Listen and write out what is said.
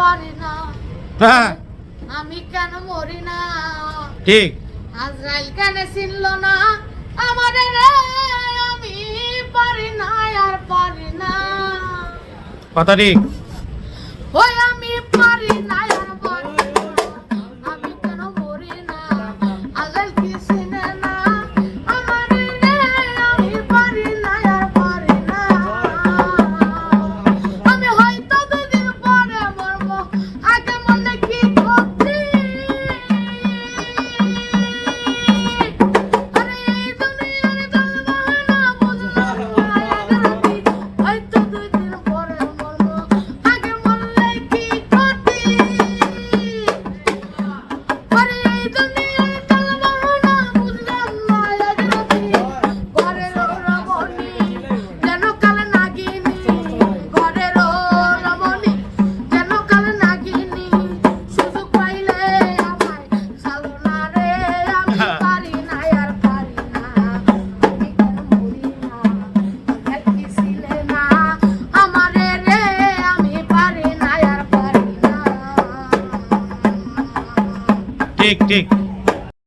পারি না। হ্যাঁ। আমি কেন মরি না? ঠিক। আজরাইল কেন চিনল না? আমারে আমি পারি না আর পারি না। কথা ঠিক। ওই আমি পারি না ঠিক ঠিক